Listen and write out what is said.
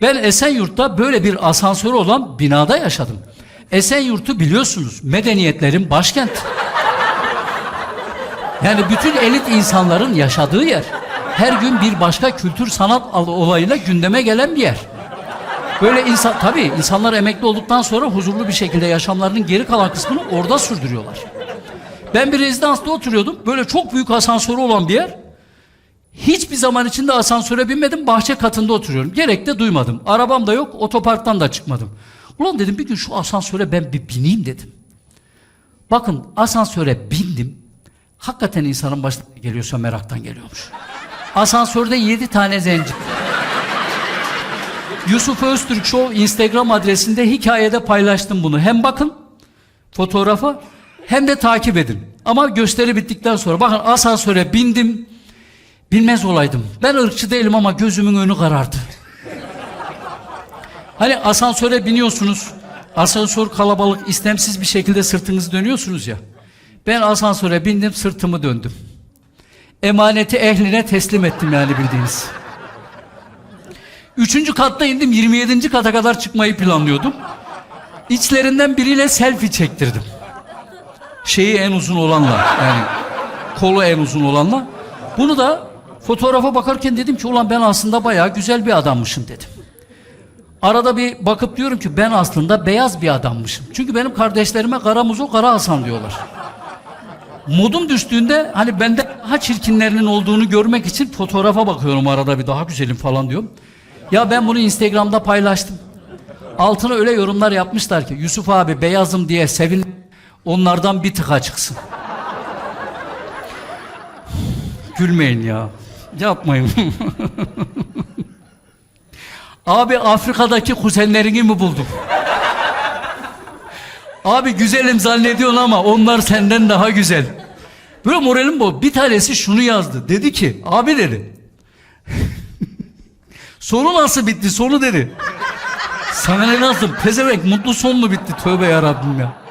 Ben Esenyurt'ta böyle bir asansörü olan binada yaşadım. Esenyurt'u biliyorsunuz medeniyetlerin başkenti. Yani bütün elit insanların yaşadığı yer. Her gün bir başka kültür sanat olayıyla gündeme gelen bir yer. Böyle insan tabii insanlar emekli olduktan sonra huzurlu bir şekilde yaşamlarının geri kalan kısmını orada sürdürüyorlar. Ben bir rezidansta oturuyordum. Böyle çok büyük asansörü olan bir yer. Hiçbir zaman içinde asansöre binmedim. Bahçe katında oturuyorum. Gerek de duymadım. Arabam da yok. Otoparktan da çıkmadım. Ulan dedim bir gün şu asansöre ben bir bineyim dedim. Bakın asansöre bindim. Hakikaten insanın başına geliyorsa meraktan geliyormuş. Asansörde yedi tane zenci. Yusuf Öztürk Show Instagram adresinde hikayede paylaştım bunu. Hem bakın fotoğrafa hem de takip edin. Ama gösteri bittikten sonra bakın asansöre bindim. Bilmez olaydım. Ben ırkçı değilim ama gözümün önü karardı. Hani asansöre biniyorsunuz. Asansör kalabalık istemsiz bir şekilde sırtınızı dönüyorsunuz ya. Ben asansöre bindim sırtımı döndüm. Emaneti ehline teslim ettim yani bildiğiniz. Üçüncü katta indim 27. kata kadar çıkmayı planlıyordum. İçlerinden biriyle selfie çektirdim. Şeyi en uzun olanla yani kolu en uzun olanla. Bunu da fotoğrafa bakarken dedim ki ulan ben aslında bayağı güzel bir adammışım dedim. Arada bir bakıp diyorum ki ben aslında beyaz bir adammışım. Çünkü benim kardeşlerime kara muzo kara Hasan diyorlar. Modum düştüğünde hani bende daha çirkinlerinin olduğunu görmek için fotoğrafa bakıyorum arada bir daha güzelim falan diyorum. Ya ben bunu Instagram'da paylaştım. Altına öyle yorumlar yapmışlar ki Yusuf abi beyazım diye sevin onlardan bir tıka çıksın. Gülmeyin ya. Yapmayın. Abi Afrika'daki kuzenlerini mi buldun? Abi güzelim zannediyorsun ama onlar senden daha güzel. Böyle moralim bu. Bir tanesi şunu yazdı. Dedi ki abi dedi. Sonu nasıl bitti? Sonu dedi. Sana ne lazım? Pezevenk mutlu sonlu bitti. Tövbe yarabbim ya.